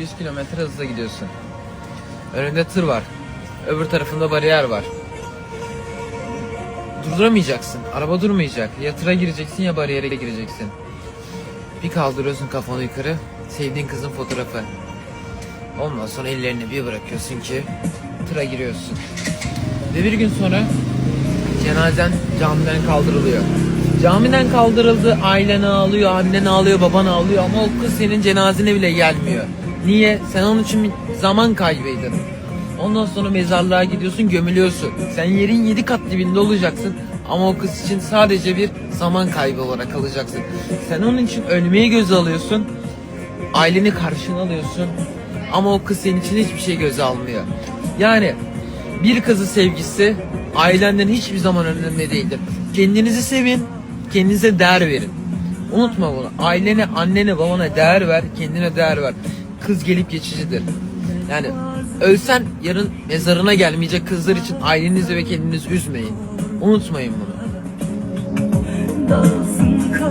200 kilometre hızla gidiyorsun. Önünde tır var. Öbür tarafında bariyer var. Durduramayacaksın. Araba durmayacak. Ya tıra gireceksin ya bariyere gireceksin. Bir kaldırıyorsun kafanı yukarı. Sevdiğin kızın fotoğrafı. Ondan sonra ellerini bir bırakıyorsun ki tıra giriyorsun. Ve bir gün sonra cenazen camiden kaldırılıyor. Camiden kaldırıldı, ailen ağlıyor, annen ağlıyor, baban ağlıyor ama o kız senin cenazene bile gelmiyor. Niye? Sen onun için bir zaman kaybıydın. Ondan sonra mezarlığa gidiyorsun, gömülüyorsun. Sen yerin yedi kat dibinde olacaksın ama o kız için sadece bir zaman kaybı olarak kalacaksın. Sen onun için ölmeyi göze alıyorsun, aileni karşına alıyorsun ama o kız senin için hiçbir şey göze almıyor. Yani bir kızı sevgisi ailenden hiçbir zaman önemli değildir. Kendinizi sevin, kendinize değer verin. Unutma bunu. Ailene, annene, babana değer ver, kendine değer ver. Kız gelip geçicidir. Yani ölsen yarın mezarına gelmeyecek kızlar için ailenizi ve kendinizi üzmeyin. Unutmayın bunu.